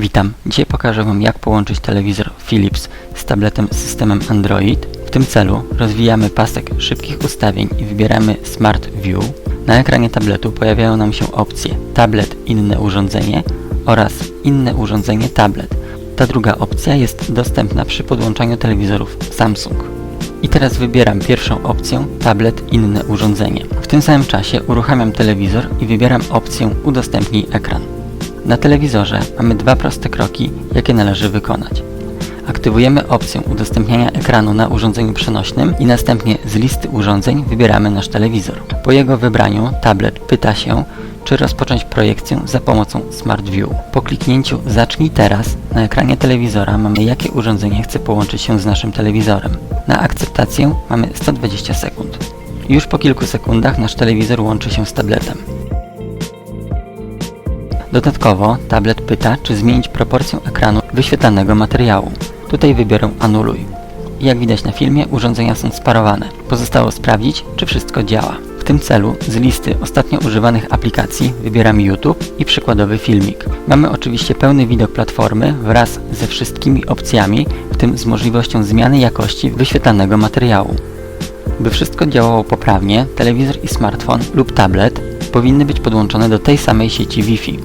Witam. Dzisiaj pokażę Wam jak połączyć telewizor Philips z tabletem z systemem Android. W tym celu rozwijamy pasek szybkich ustawień i wybieramy Smart View. Na ekranie tabletu pojawiają nam się opcje Tablet inne urządzenie oraz Inne urządzenie tablet. Ta druga opcja jest dostępna przy podłączaniu telewizorów Samsung. I teraz wybieram pierwszą opcję Tablet inne urządzenie. W tym samym czasie uruchamiam telewizor i wybieram opcję Udostępnij ekran. Na telewizorze mamy dwa proste kroki, jakie należy wykonać. Aktywujemy opcję udostępniania ekranu na urządzeniu przenośnym i następnie z listy urządzeń wybieramy nasz telewizor. Po jego wybraniu tablet pyta się, czy rozpocząć projekcję za pomocą Smart View. Po kliknięciu Zacznij teraz na ekranie telewizora mamy jakie urządzenie chce połączyć się z naszym telewizorem. Na akceptację mamy 120 sekund. Już po kilku sekundach nasz telewizor łączy się z tabletem. Dodatkowo tablet pyta, czy zmienić proporcję ekranu wyświetlanego materiału. Tutaj wybiorę Anuluj. Jak widać na filmie, urządzenia są sparowane. Pozostało sprawdzić, czy wszystko działa. W tym celu z listy ostatnio używanych aplikacji wybieram YouTube i przykładowy filmik. Mamy oczywiście pełny widok platformy wraz ze wszystkimi opcjami, w tym z możliwością zmiany jakości wyświetlanego materiału. By wszystko działało poprawnie, telewizor i smartfon lub tablet powinny być podłączone do tej samej sieci Wi-Fi.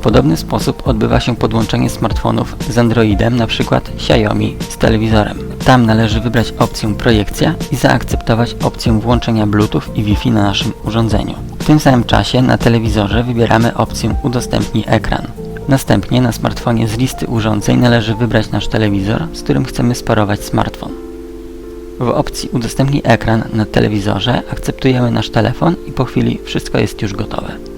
W podobny sposób odbywa się podłączenie smartfonów z Androidem, np. Xiaomi z telewizorem. Tam należy wybrać opcję Projekcja i zaakceptować opcję włączenia Bluetooth i Wi-Fi na naszym urządzeniu. W tym samym czasie na telewizorze wybieramy opcję Udostępnij ekran. Następnie na smartfonie z listy urządzeń należy wybrać nasz telewizor, z którym chcemy sparować smartfon. W opcji Udostępnij ekran na telewizorze akceptujemy nasz telefon i po chwili wszystko jest już gotowe.